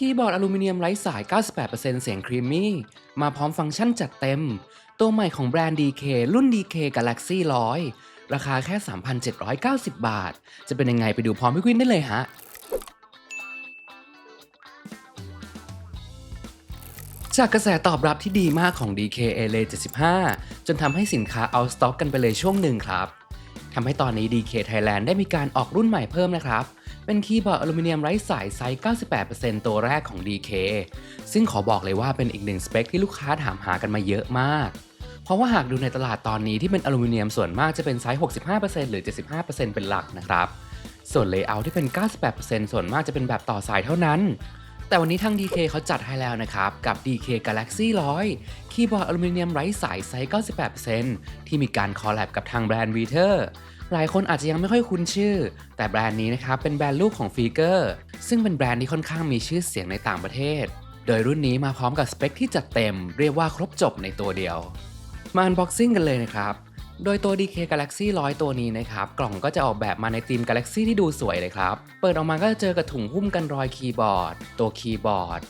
คีย์บอร์ดอลูมิเนียมไร้สาย 98%เสียงครีมมี่ มาพร้อมฟังก์ชันจัดเต็ม ตัวใหม่ของแบรนด์ DK รุ่น DK Galaxy 100 ราคาแค่ 3,790 บาท จะเป็นยังไงไปดูพร้อมพี่กวินได้เลยฮะจากกระแสตอบรับที่ดีมากของ DK a 75 จนทำให้สินค้าเอาสต็อกกันไปเลยช่วงหนึ่งครับ ทำให้ตอนนี้ DK Thailand ได้มีการออกรุ่นใหม่เพิ่มนะครับ เป็นคีย์บอร์ดอลูมิเนียมไร้สายไซส์ 98%ตัวแรกของ DK ซึ่งขอบอกเลยว่าเป็นอีกหนึ่งสเปคที่ลูกค้าถามหากันมาเยอะมาก เพราะว่าหากดูในตลาดตอนนี้ที่เป็นอลูมิเนียมส่วนมากจะเป็นไซส์ 65%หรือ 75%เป็นหลักนะครับ ส่วนเลเยอร์ที่เป็น 98%ส่วนมากจะเป็นแบบต่อสายเท่านั้น แต่วันนี้ทาง DK เขาจัดให้แล้วนะครับ กับ DK Galaxy 100 คีย์บอร์ดอลูมิเนียมไร้สายไซส์ 98%ที่มีการคอลแลบกับทางแบรนด์ v ีเทอร์ หลายคนอาจจะยังไม่ค่อยคุ้นชื่อ แต่แบรนด์นี้นะครับเป็นแบรนด์ลูกของฟีเกอร์ซึ่งเป็นแบรนด์ที่ค่อนข้างมีชื่อเสียงในต่างประเทศ โดยรุ่นนี้มาพร้อมกับสเปคที่จัดเต็มเรียกว่าครบจบในตัวเดียว มาอันบ็อกซิ่งกันเลยนะครับ โดยตัว DK Galaxy 100 ตัวนี้นะครับ กล่องก็จะออกแบบมาในธีม Galaxy ที่ดูสวยเลยครับ เปิดออกมาก็จะเจอกับถุงหุ้มกันรอยคีย์บอร์ด ตัวคีย์บอร์ด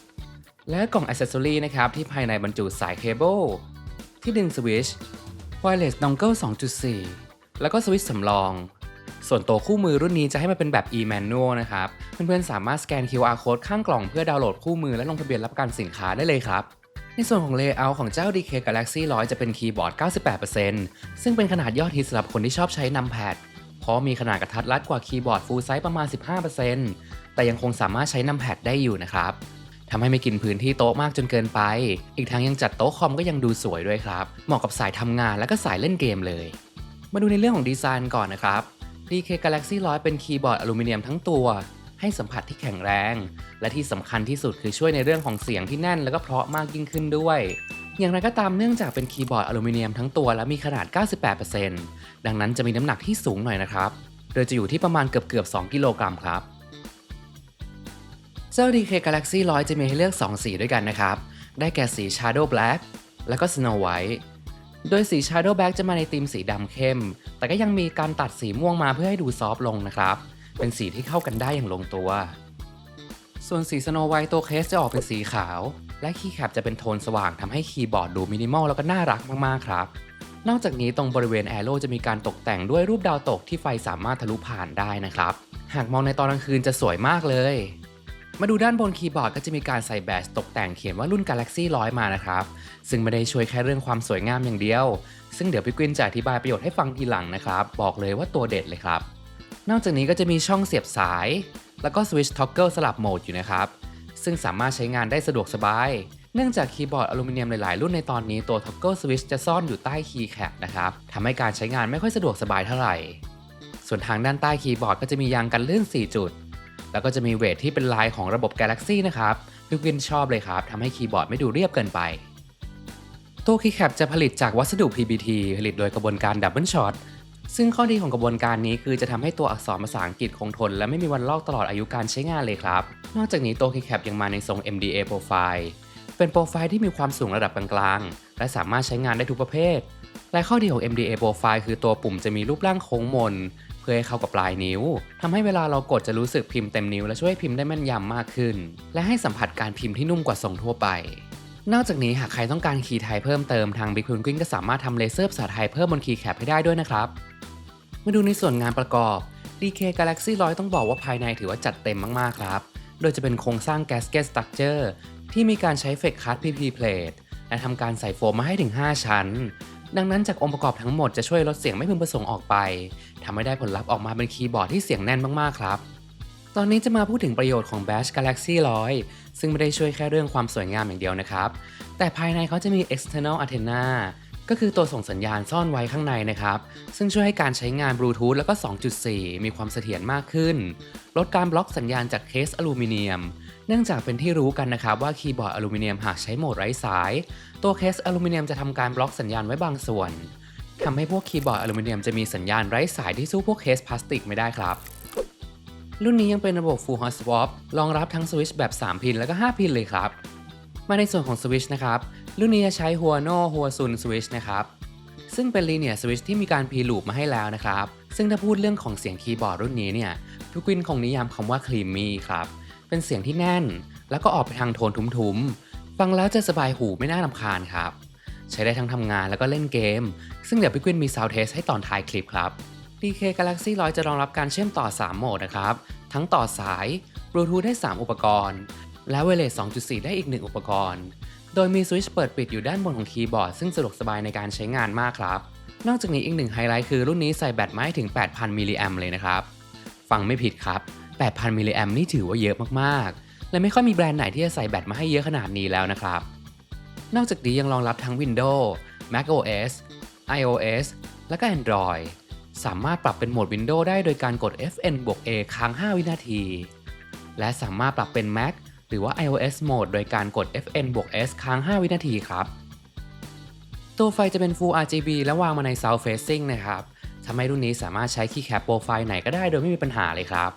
และกล่องอ c เซสซอรีนะครับที่ภายในบรรจุสายเคเบิลที่ดึงสวิช Wireless Dongle 2.4 แล้วก็สวิตช์สำรอง ส่วนตัวคู่มือรุ่นนี้จะให้มันเป็นแบบ e-manual นะครับ เพื่อนๆสามารถสแกน QR code ข้างกล่องเพื่อดาวน์โหลดคู่มือและลงทะเบียนรับประกันสินค้าได้เลยครับในส่วนของ Layout ของเจ้า DK Galaxy 100 จะเป็นคีย์บอร์ด 98%ซึ่งเป็นขนาดยอดฮิตสำหรับคนที่ชอบใช้นัมแพด เพราะมีขนาดกระทัดรัดกว่าคีย์บอร์ด full size ประมาณ 15%แต่ยังคงสามารถใช้นัมแพดได้อยู่นะครับ ทำให้ไม่กินพื้นที่โต๊ะมากจนเกินไป อีกทั้งยังจัดโต๊ะคอมก็ยังดูสวยด้วยครับ เหมาะกับสายทำงานและก็สายเล่นเกมเลย มาดูในเรื่องของดีไซน์ก่อนนะครับ DK Galaxy 100 เป็นคีย์บอร์ดอลูมิเนียมทั้งตัว ให้สัมผัสที่แข็งแรง และที่สำคัญที่สุดคือช่วยในเรื่องของเสียงที่แน่น แล้วก็เพราะมากยิ่งขึ้นด้วยอย่างไรก็ตามเนื่องจากเป็นคีย์บอร์ดอลูมิเนียมทั้งตัวและมีขนาด 98%ดังนั้นจะมีน้ำหนักที่สูงหน่อยนะครับ โดยจะอยู่ที่ประมาณเกือบเกือบ2กิโลกรัมครับ เจ้า DK Galaxy 100 จะมีให้เลือก 2 สีด้วยกันนะครับ ได้แก่สี Shadow Black แล้วก็ Snow White โดยสี Shadow Back จะมาในธีมสีดำเข้ม แต่ก็ยังมีการตัดสีม่วงมาเพื่อให้ดูซอฟต์ลงนะครับ เป็นสีที่เข้ากันได้อย่างลงตัว ส่วนสี Snow White ตัวเคสจะออกเป็นสีขาว และคีย์แคปจะเป็นโทนสว่างทำให้คีย์บอร์ดดูมินิมอลแล้วก็น่ารักมากๆครับ นอกจากนี้ตรงบริเวณแอโร่จะมีการตกแต่งด้วยรูปดาวตกที่ไฟสามารถทะลุผ่านได้นะครับ หากมองในตอนกลางคืนจะสวยมากเลย มาดูด้านบนคีย์บอร์ดก็จะมีการใส่แบตตกแต่งเขียนว่ารุ่น Galaxy 100 มานะครับ ซึ่งไม่ได้ช่วยแค่เรื่องความสวยงามอย่างเดียว ซึ่งเดี๋ยวพี่กวินจะอธิบายประโยชน์ให้ฟังทีหลังนะครับ บอกเลยว่าตัวเด็ดเลยครับ นอกจากนี้ก็จะมีช่องเสียบสาย แล้วก็สวิตช์ท็อกเกิลสลับโหมดอยู่นะครับ ซึ่งสามารถใช้งานได้สะดวกสบาย เนื่องจากคีย์บอร์ดอลูมิเนียมหลาย ๆ รุ่นในตอนนี้ตัวท็อกเกิลสวิตช์จะซ่อนอยู่ใต้คีย์แคปนะครับทำให้การใช้งานไม่ค่อยสะดวกสบายเท่าไหร่ ส่วนทางด้านใต้คีย์บอร์ดก็จะมียางกันลื่น 4 จุด แล้วก็จะมีเวทที่เป็นลายของระบบ Galaxy นะครับพี่กวินชอบเลยครับทำให้คีย์บอร์ดไม่ดูเรียบเกินไป ตัวคีย์แคปจะผลิตจากวัสดุ PBT ผลิตโดยกระบวนการดับเบิลช็อตซึ่งข้อดีของกระบวนการนี้คือจะทำให้ตัวอักษรภาษาอังกฤษคงทน และไม่มีวันลอกตลอดอายุการใช้งานเลยครับ นอกจากนี้ตัว Keycap ยังมาในทรง MDA Profile เป็นโปรไฟล์ที่มีความสูงระดับกลางๆ และสามารถใช้งานได้ทุกประเภท และข้อดีของ MDA Profile คือตัวปุ่มจะมีรูปร่างโค้งมน พื่อให้เข้ากับปลายนิ้วทำให้เวลาเรากดจะรู้สึกพิมพ์เต็มนิ้ว และช่วยให้พิมพ์ได้แม่นยำมากขึ้น และให้สัมผัสการพิมพ์ที่นุ่มกว่าทรงทั่วไปนอกจากนี้หากใครต้องการคีย์ไทยเพิ่มเติมทาง Big Penguin ก็สามารถทำเลเซอร์ภาษาไทยเพิ่มบนคีย์แคปให้ได้ด้วยนะครับ มาดูในส่วนงานประกอบ DK Galaxy 100 ต้องบอกว่าภายในถือว่าจัดเต็มมากๆครับ โดยจะเป็นโครงสร้าง Gasket Structure ที่มีการใช้ Fake Card PP Plate และทำการใส่โฟมมาให้ถึง 5 ชั้น ดังนั้นจากองค์ประกอบทั้งหมดจะช่วยลดเสียงไม่พึงประสงค์ออกไปทำให้ได้ผลลัพธ์ออกมาเป็นคีย์บอร์ดที่เสียงแน่นมากๆครับตอนนี้จะมาพูดถึงประโยชน์ของ Bash Galaxy 100 ซึ่งไม่ได้ช่วยแค่เรื่องความสวยงามอย่างเดียวนะครับ แต่ภายในเขาจะมี external antenna ก็คือตัวส่งสัญญาณซ่อนไว้ข้างในนะครับ ซึ่งช่วยให้การใช้งานบลูทูธแล้วก็ 2.4 มีความเสถียรมากขึ้น ลดการบล็อกสัญญาณจากเคสอลูมิเนียม เนื่องจากเป็นที่รู้กันนะครับว่าคีย์บอร์ดอลูมิเนียมหากใช้โหมดไร้สาย ตัวเคสอลูมิเนียมจะทำการบล็อกสัญญาณไว้บางส่วนทำให้พวกคีย์บอร์ดอลูมิเนียมจะมีสัญญาณไร้สายที่สู้พวกเคสพลาสติกไม่ได้ครับรุ่นนี้ยังเป็นระบบ Full Hot Swap รองรับทั้งสวิตช์แบบ 3 พินแล้วก็ 5 พินเลยครับ มาในส่วนของสวิตช์นะครับ รุ่นนี้จะใช้ Huano Huasun Switch นะครับ ซึ่งเป็น Linear Switch ที่มีการ P Loop มาให้แล้วนะครับ ซึ่งถ้าพูดเรื่องของเสียงคีย์บอร์ดรุ่นนี้เนี่ยพี่กวินคงนิยามคำว่า Creamy ครับ เป็นเสียงที่แน่น แล้วก็ออกไปทางโทนทุ้มๆ ฟังแล้วจะสบายหูไม่น่ารำคาญครับ ใช้ได้ทั้งทำงานแล้วก็เล่นเกม ซึ่งเดี๋ยวพี่กวินมีซาวเทสให้ตอนท้ายคลิปครับ DK Galaxy 100 จะรองรับการเชื่อมต่อ 3 โหมดนะครับ ทั้งต่อสายบลูทูธได้ 3 อุปกรณ์ และเวเลส2.4 ได้อีก 1 อุปกรณ์ โดยมีสวิตช์เปิดปิดอยู่ด้านบนของคีย์บอร์ด ซึ่งสะดวกสบายในการใช้งานมากครับ นอกจากนี้อีกหนึ่งไฮไลท์คือรุ่นนี้ใส่แบตไม้ถึง 8,000 มิลลิแอมเลยนะครับ ฟังไม่ผิดครับ 8,000มิลลิแอมนี่ถือว่าเยอะมากๆ และไม่ค่อยมีแบรนด์ไหนที่จะใส่แบตมาให้เยอะขนาดนี้แล้วนะครับ นอกจากนี้ยังรองรับทั้ง Windows macOS iOS และก็ Android สามารถปรับเป็นโหมด Windows ได้โดยการกด Fn บวก A ค้าง 5 วินาที และสามารถปรับเป็น Mac หรือว่า iOS โหมดโดยการกด Fn บวก S ค้าง 5 วินาทีครับ ตัวไฟจะเป็น Full RGB และวางมาใน South Facing นะครับทำให้รุ่นนี้สามารถใช้คีย์แคปโปรไฟล์ไหนก็ได้โดยไม่มีปัญหาเลยครับ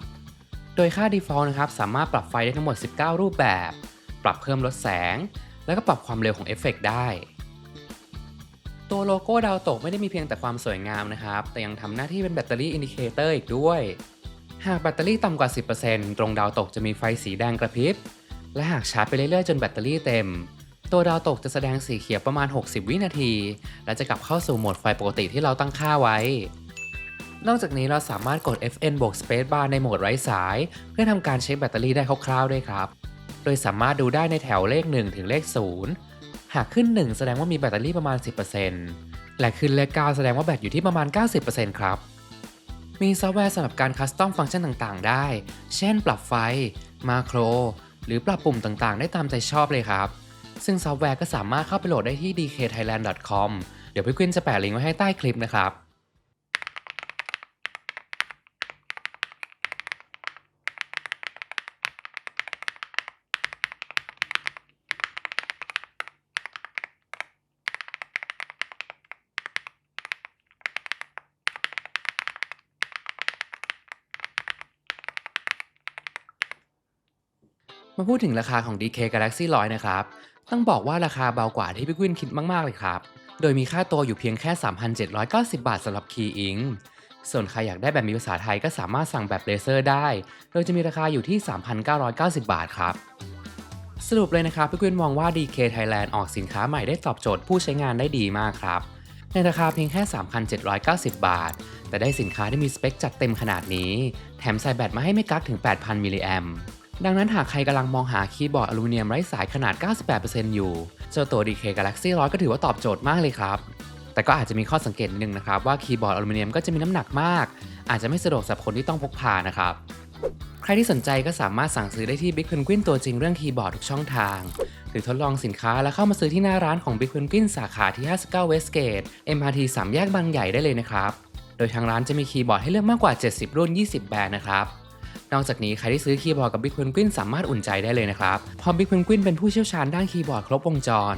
โดยค่า Default นะครับสามารถปรับไฟได้ทั้งหมด 19 รูปแบบ ปรับเพิ่มลดแสง แล้วก็ปรับความเร็วของเอฟเฟกต์ได้ ตัวโลโก้ดาวตกไม่ได้มีเพียงแต่ความสวยงามนะครับ แต่ยังทำหน้าที่เป็นแบตเตอรี่อินดิเคเตอร์อีกด้วย หากแบตเตอรี่ต่ำกว่า 10%ตรงดาวตกจะมีไฟสีแดงกระพริบ และหากชาร์จไปเรื่อยๆ จนแบตเตอรี่เต็ม ตัวดาวตกจะแสดงสีเขียวประมาณ 60 วินาที และจะกลับเข้าสู่โหมดไฟปกติที่เราตั้งค่าไว้ นอกจากนี้เราสามารถกด Fn บวก Space Bar ในโหมดไร้สาย เพื่อทำการเช็คแบตเตอรี่ได้คร่าวๆด้วยครับ โดยสามารถดูได้ในแถวเลข 1 ถึงเลข 0 หากขึ้น 1 แสดงว่ามีแบตเตอรี่ประมาณ 10%และขึ้นเลข 9 แสดงว่าแบตอยู่ที่ประมาณ 90%ครับ มีซอฟต์แวร์สำหรับการคัสตอมฟังก์ชันต่างๆ ได้ เช่น ปรับไฟ มาโคร หรือปรับปุ่มต่างๆ ได้ตามใจชอบเลยครับ ซึ่งซอฟต์แวร์ก็สามารถเข้าไปโหลดได้ที่ dkthailand.com เดี๋ยวพี่กวินจะแปะลิงก์ไว้ให้ใต้คลิปนะครับ มาพูดถึงราคาของ DK Galaxy 100 นะครับ ต้องบอกว่าราคาเบากว่าที่พี่กวินคิดมาก ๆ เลยครับ โดยมีค่าตัวอยู่เพียงแค่ 3,790 บาทสำหรับ Key Ink ส่วนใครอยากได้แบบมีภาษาไทยก็สามารถสั่งแบบเลเซอร์ได้ โดยจะมีราคาอยู่ที่ 3,990 บาทครับ สรุปเลยนะครับพี่กวินมองว่า DK Thailand ออกสินค้าใหม่ได้ตอบโจทย์ผู้ใช้งานได้ดีมากครับ ในราคาเพียงแค่ 3,790 บาท แต่ได้สินค้าที่มีสเปคจัดเต็มขนาดนี้ แถมใส่แบตมาให้ไม่กักถึง 8,000 มิลลิแอม ดังนั้นหากใครกำลังมองหาคีย์บอร์ดอลูมิเนียมไร้สายขนาด 98%อยู่ เจ้าตัว DK Galaxy 100 ก็ถือว่าตอบโจทย์มากเลยครับ แต่ก็อาจจะมีข้อสังเกตนิดนึงนะครับ ว่าคีย์บอร์ดอลูมิเนียมก็จะมีน้ำหนักมาก อาจจะไม่สะดวกสำหรับคนที่ต้องพกพานะครับ ใครที่สนใจก็สามารถสั่งซื้อได้ที่ Big Penguin ตัวจริงเรื่องคีย์บอร์ดทุกช่องทาง หรือทดลองสินค้าแล้วเข้ามาซื้อที่หน้าร้านของ Big Penguin สาขาที่ 59 Westgate MRT 3 แยกบางใหญ่ได้เลยนะครับ โดยทางร้านจะมีคีย์บอร์ดให้เลือกมากกว่า 70 รุ่น 20 แบรนด์นะครับ นอกจากนี้ใครที่ซื้อคีย์บอร์ดกับ Big Penguin สามารถอุ่นใจได้เลยนะครับพราะ Big Penguin เป็นผู้เชี่ยวชาญด้านคีย์บอร์ดครบวงจร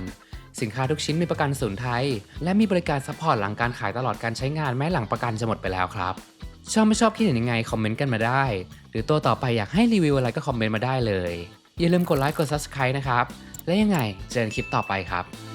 สินค้าทุกชิ้นมีประกันศูนย์ไทย และมีบริการซัพพอร์ตหลังการขายตลอดการใช้งานแม้หลังประกันจะหมดไปแล้วครับ ชอบไม่ชอบคิดเห็นยังไงคอมเมนต์กันมาได้ หรือตัวต่อไปอยากให้รีวิวอะไรก็คอมเมนต์มาได้เลย อย่าลืมกดไลค์กด Subscribe นะครับ และยังไงเจอกันคลิปต่อไปครับ